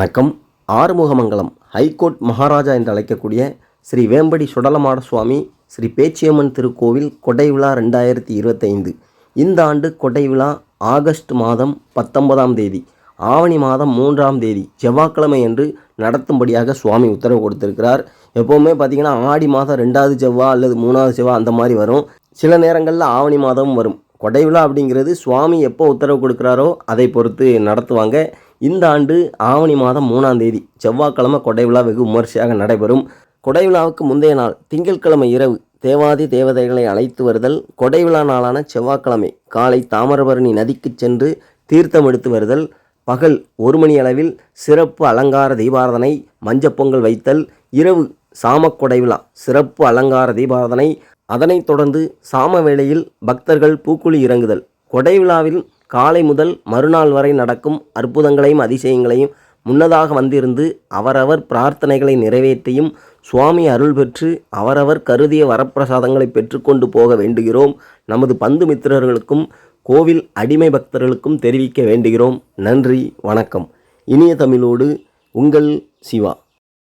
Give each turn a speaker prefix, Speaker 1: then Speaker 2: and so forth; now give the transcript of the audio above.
Speaker 1: வணக்கம். ஆறுமுகமங்கலம் ஹைகோர்ட் மகாராஜா என்று அழைக்கக்கூடிய ஸ்ரீ வேம்படி சுடலமாட சுவாமி ஸ்ரீ பேச்சியம்மன் திருக்கோவில் கொடை விழா ரெண்டாயிரத்தி இருபத்தைந்து. இந்த ஆண்டு கொடை விழா ஆகஸ்ட் மாதம் பத்தொன்பதாம் தேதி ஆவணி மாதம் மூன்றாம் தேதி செவ்வாய்க்கிழமை என்று நடத்தும்படியாக சுவாமி உத்தரவு கொடுத்திருக்கிறார். எப்போவுமே பார்த்திங்கன்னா ஆடி மாதம் ரெண்டாவது செவ்வாய் அல்லது மூணாவது செவ்வாய் அந்த மாதிரி வரும். சில நேரங்களில் ஆவணி மாதமும் வரும். கொடை விழா அப்படிங்கிறது சுவாமி எப்போ உத்தரவு கொடுக்குறாரோ அதை பொறுத்து நடத்துவாங்க. இந்த ஆண்டு ஆவணி மாதம் மூணாம் தேதி செவ்வாய்க்கிழமை கொடை விழா வெகு விமர்சையாக நடைபெறும். கொடை விழாவுக்கு முந்தைய நாள் திங்கட்கிழமை இரவு தேவாதி தேவதைகளை அழைத்து வருதல். கொடை விழா நாளான செவ்வாய்க்கிழமை காலை தாமிரபரணி நதிக்கு சென்று தீர்த்தம் எடுத்து வருதல். பகல் ஒரு மணி அளவில் சிறப்பு அலங்கார தீபாரதனை மஞ்சப்பொங்கல் வைத்தல். இரவு சாமக்கொடைவிழா சிறப்பு அலங்கார தீபாராதனை. அதனைத் தொடர்ந்து சாம வேளையில் பக்தர்கள் பூக்குழி இறங்குதல். கொடை விழாவில் காலை முதல் மறுநாள் வரை நடக்கும் அற்புதங்களையும் அதிசயங்களையும் முன்னதாக வந்திருந்து அவரவர் பிரார்த்தனைகளை நிறைவேற்றியும் சுவாமி அருள் பெற்று அவரவர் கருதிய வரப்பிரசாதங்களை பெற்றுக்கொண்டு போக வேண்டுகிறோம். நமது பந்து மித்திரர்களுக்கும் கோவில் அடிமை பக்தர்களுக்கும் தெரிவிக்க வேண்டுகிறோம். நன்றி வணக்கம். இனிய தமிழோடு உங்கள் சிவா.